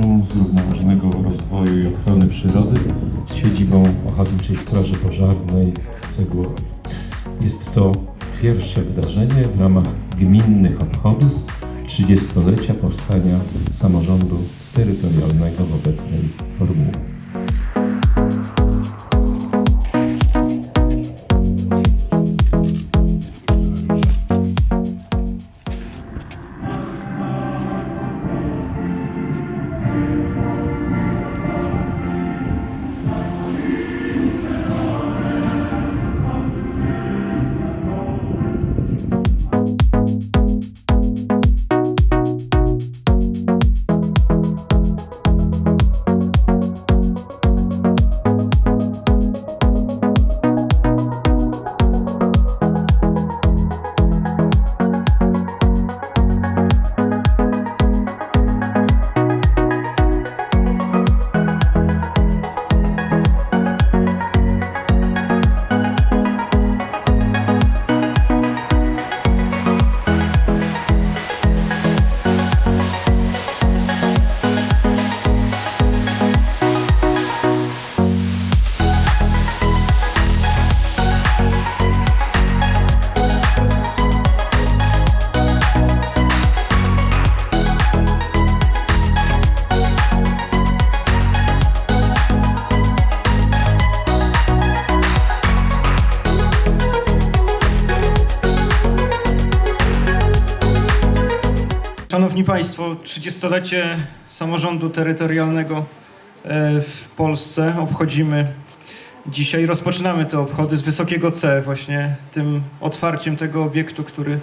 Centrum Zrównoważonego Rozwoju i Ochrony Przyrody z siedzibą Ochotniczej Straży Pożarnej w Cegłowie. Jest to pierwsze wydarzenie w ramach gminnych obchodów 30-lecia powstania samorządu terytorialnego w obecnej formule. Szanowni Państwo, 30-lecie samorządu terytorialnego e, w Polsce obchodzimy dzisiaj. Rozpoczynamy te obchody z Wysokiego C, właśnie tym otwarciem tego obiektu, który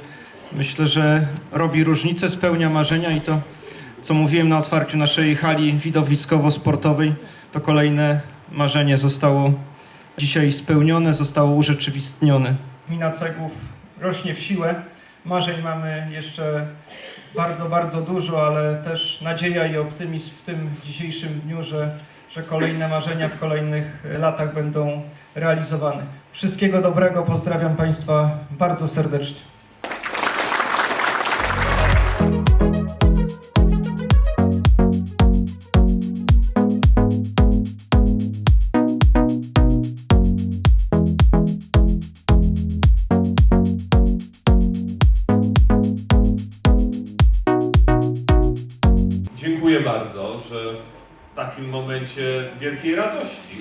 myślę, że robi różnicę, spełnia marzenia i to, co mówiłem na otwarciu naszej hali widowiskowo-sportowej, to kolejne marzenie zostało dzisiaj spełnione, zostało urzeczywistnione. Gmina Cegłów rośnie w siłę. Marzeń mamy jeszcze bardzo, bardzo dużo, ale też nadzieja i optymizm w tym dzisiejszym dniu, że, że kolejne marzenia w kolejnych latach będą realizowane. Wszystkiego dobrego, pozdrawiam Państwa bardzo serdecznie. Bardzo, że w takim momencie wielkiej radości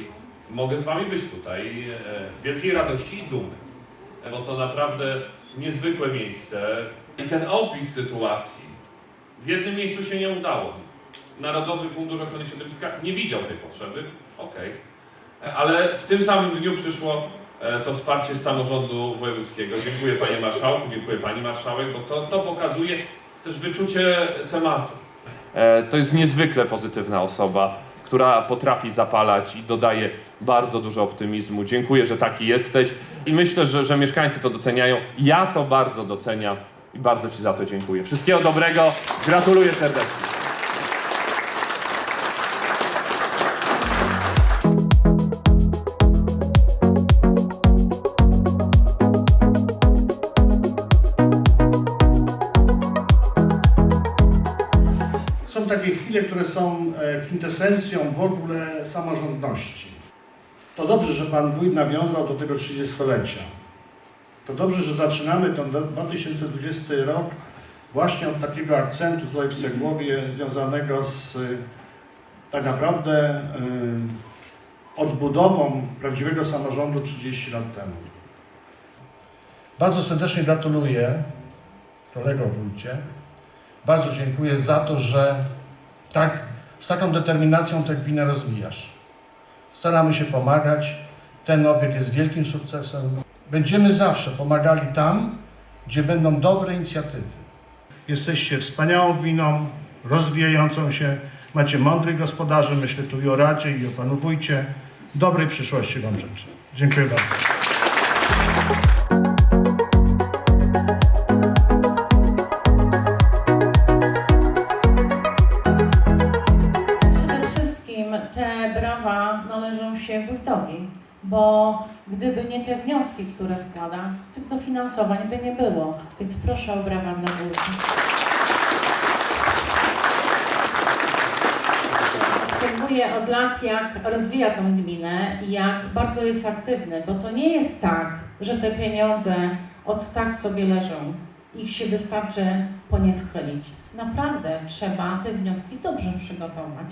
mogę z Wami być tutaj. e, Wielkiej radości i dumy. E, Bo to naprawdę niezwykłe miejsce. I ten opis sytuacji w jednym miejscu się nie udało. Narodowy Fundusz Ochrony Środowiska nie widział tej potrzeby. Okej. E, Ale w tym samym dniu przyszło to wsparcie z samorządu wojewódzkiego. Dziękuję Panie Marszałku, dziękuję Pani Marszałek, bo to, to pokazuje też wyczucie tematu. E, To jest niezwykle pozytywna osoba, która potrafi zapalać i dodaje bardzo dużo optymizmu. Dziękuję, że taki jesteś i myślę, że, że mieszkańcy to doceniają. Ja to bardzo doceniam i bardzo Ci za to dziękuję. Wszystkiego dobrego, gratuluję serdecznie. Które są e, kwintesencją w ogóle samorządności. To dobrze, że Pan Wójt nawiązał do tego 30-lecia. To dobrze, że zaczynamy ten 2020 rok właśnie od takiego akcentu tutaj w Cegłowie związanego z e, tak naprawdę e, odbudową prawdziwego samorządu 30 lat temu. Bardzo serdecznie gratuluję kolego wójcie. Bardzo dziękuję za to, że tak, z taką determinacją tę gminę rozwijasz. Staramy się pomagać. Ten obiekt jest wielkim sukcesem. Będziemy zawsze pomagali tam, gdzie będą dobre inicjatywy. Jesteście wspaniałą gminą, rozwijającą się. Macie mądrych gospodarzy, myślę tu i o Radzie, i o Panu Wójcie. Dobrej przyszłości Wam życzę. Dziękuję bardzo. drogi, bo gdyby nie te wnioski, które składa, tych dofinansowań by nie było. Więc proszę o brawa dla Burki. Obserwuję od lat, jak rozwija tą gminę i jak bardzo jest aktywny, bo to nie jest tak, że te pieniądze od tak sobie leżą. Ich się wystarczy po nie schylić. Naprawdę trzeba te wnioski dobrze przygotować.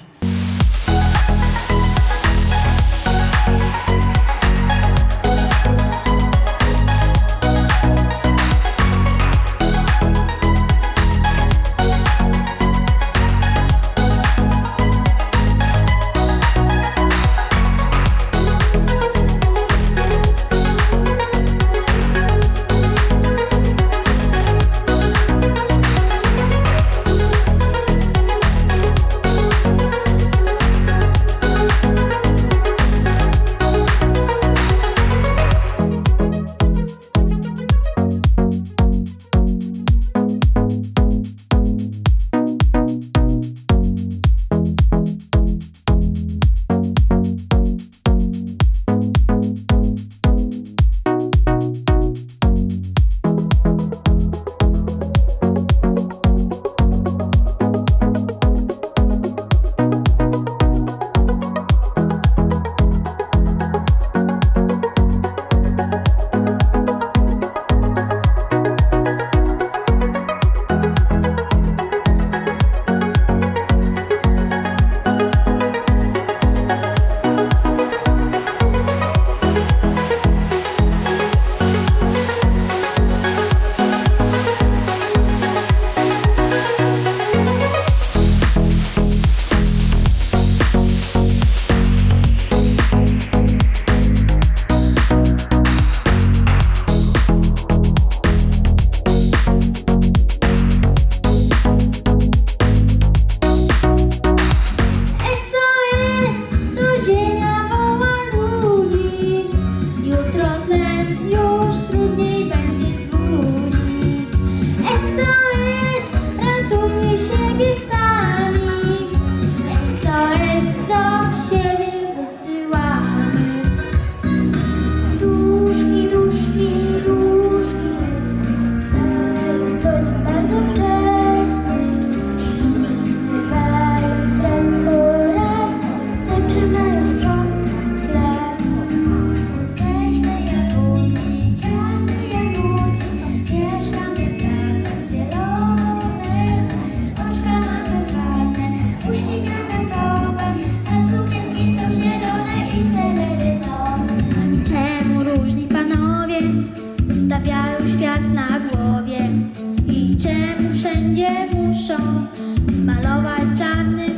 Stawiają świat na głowie? I czemu wszędzie muszą malować czarnym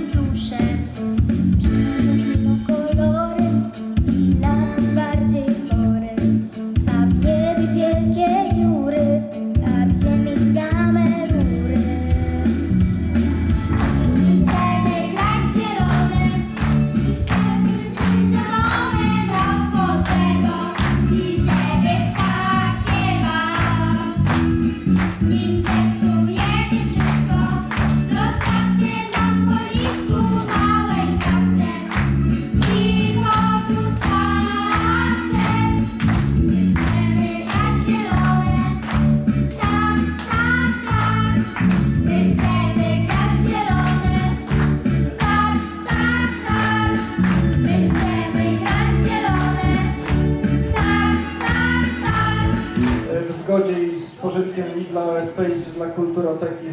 OSP i dla kulturoteki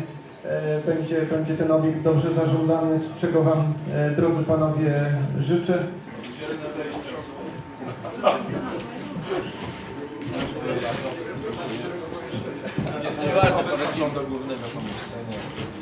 e, będzie, będzie ten obiekt dobrze zarządzany, czego Wam, e, drodzy Panowie, życzę. Gdzieś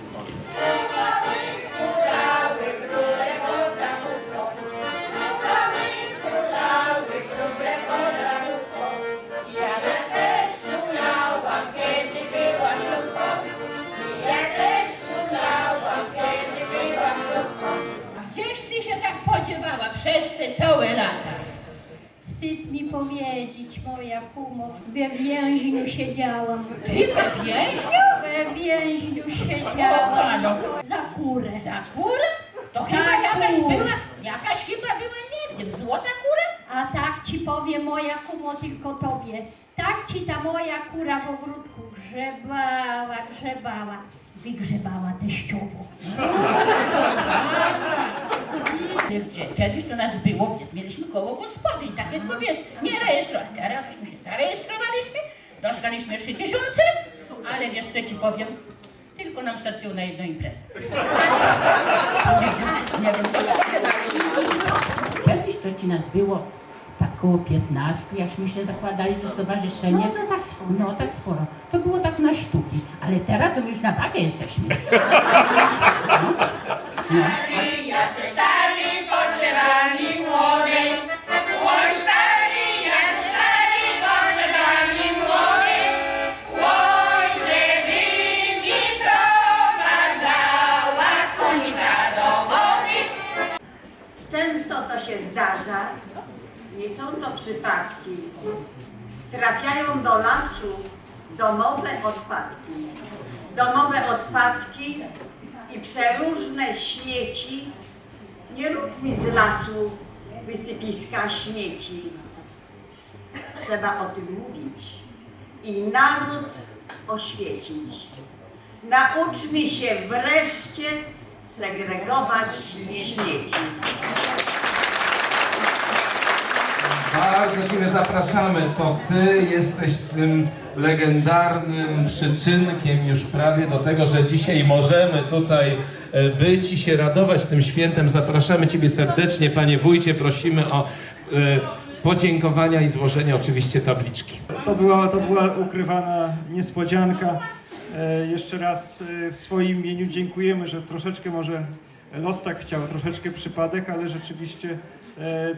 Wstyd mi powiedzieć, moja kumo, we więźniu siedziałam. Ty we więźniu? We więźniu Kochano. siedziałam. Za kurę. Za kurę? To Za chyba jakaś kurę. była, jakaś chyba była, nie wiem, złota kura? A tak ci powie moja kumo tylko tobie. Tak ci ta moja kura w ogródku grzebała, grzebała. Wygrzebała teściowo. Gdzie? Kiedyś to nas było, gdzie mieliśmy koło gospodyń, takie tylko wiesz, nie rejestrować. Teraz tośmy się zarejestrowaliśmy, dostaliśmy 3 tysiące, ale wiesz co ci powiem? Tylko nam starczyło na jedną imprezę. Nie wiem, nie wiem, Kiedyś to ci nas było tak około 15, jakśmy się zakładali to stowarzyszenie. No to tak sporo. No tak sporo. To było tak na sztuki, ale teraz to my już na wagę jesteśmy. No. No. Przypadki. Trafiają do lasu domowe odpadki. Domowe odpadki i przeróżne śmieci. Nie róbmy z lasu wysypiska śmieci. Trzeba o tym mówić i naród oświecić. Nauczmy się wreszcie segregować śmieci. Bardzo Ciebie zapraszamy. To Ty jesteś tym legendarnym przyczynkiem już prawie do tego, że dzisiaj możemy tutaj e, być i się radować tym świętem. Zapraszamy Ciebie serdecznie, Panie Wójcie. Prosimy o e, podziękowania i złożenie oczywiście tabliczki. To była, to była ukrywana niespodzianka. E, jeszcze raz e, w swoim imieniu dziękujemy, że troszeczkę może los tak chciał, troszeczkę przypadek, ale rzeczywiście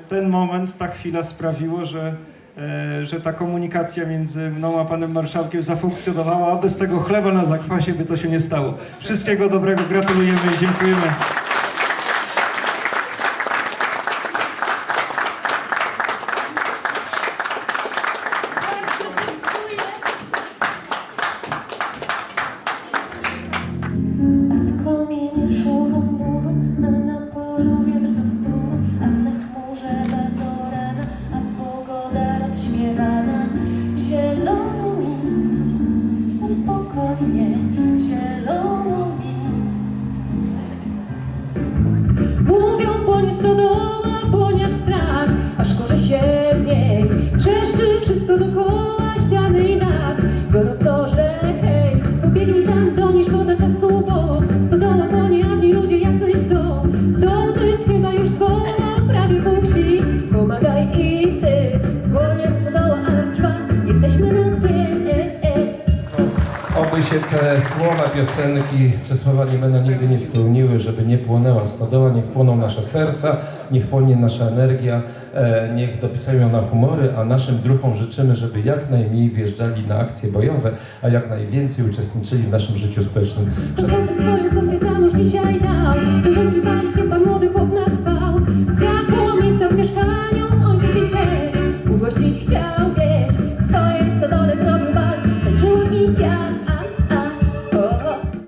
ten moment, ta chwila sprawiło, że, e, że ta komunikacja między mną a panem marszałkiem zafunkcjonowała, a bez tego chleba na zakwasie by to się nie stało. Wszystkiego dobrego, gratulujemy i dziękujemy. piosenki Czesława Niemena nigdy nie spełniły, żeby nie płonęła stodoła, niech płoną nasze serca, niech płonie nasza energia, e, niech dopisują na humory, a naszym druhom życzymy, żeby jak najmniej wjeżdżali na akcje bojowe, a jak najwięcej uczestniczyli w naszym życiu społecznym. Chciał